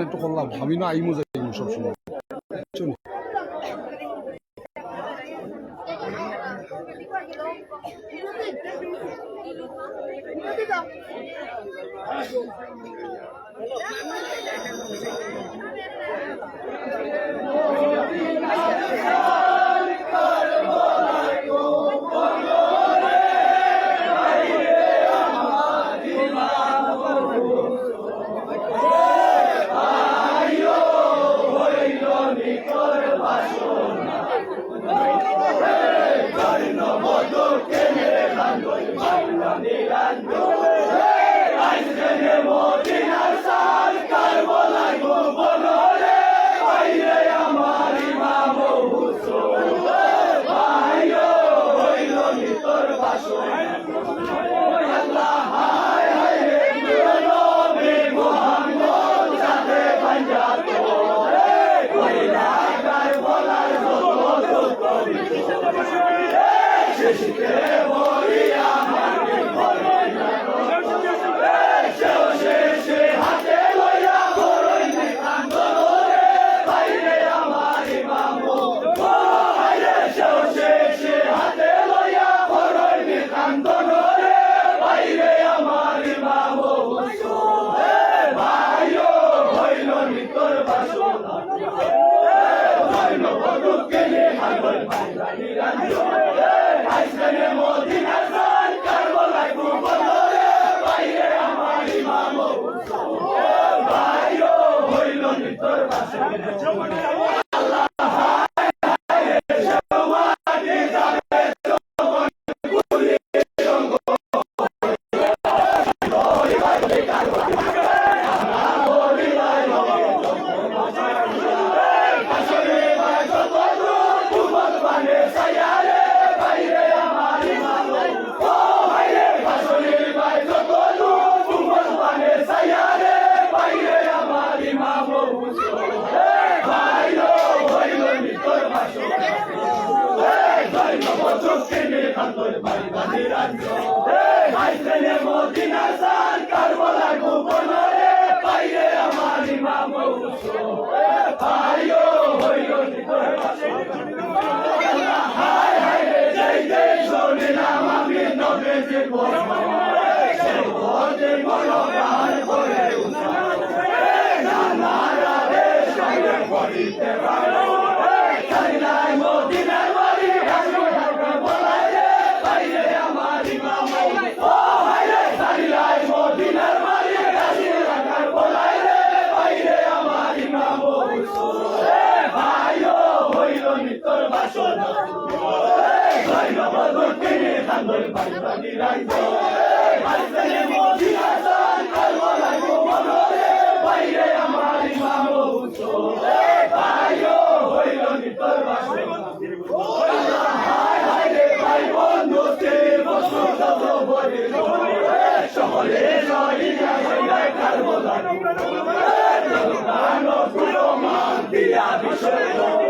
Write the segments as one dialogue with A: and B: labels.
A: একটু করলাম ভাবি না আই আইমো যাইমো সবসময় চলি
B: Deixe Joe, চোখে নির্বাচন বাড়ি রাজ্য। আইসেলে মদিনা সার কারবালা গোপনরে পাইরে আমার ইমাম পাইও হইও হায় হায় রে, যাই যে শোনে নাম আমি নবে যে Right. আন্দোলন পাকিস্তানি রাইজ পাকিস্তানি মোদি হাসান কালমা লাগো মনরে বাইরে আমার ইমাম হুসো ভাইও হইল নিতর বাসে শহরে নয় কারবলা দিয়া বিষয়।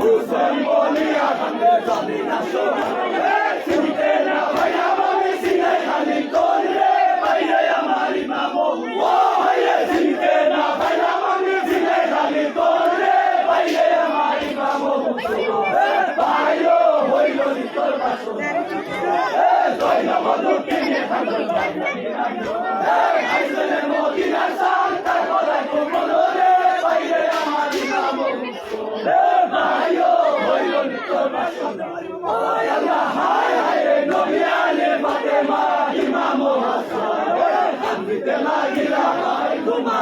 B: Who's the money? I'm the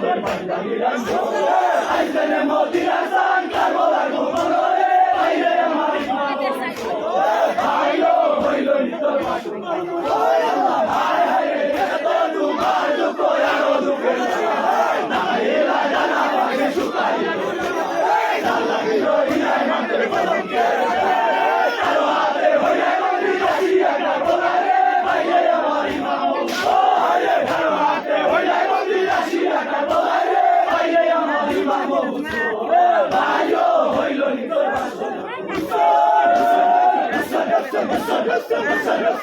B: grande, patria gigante. Ahí tenemos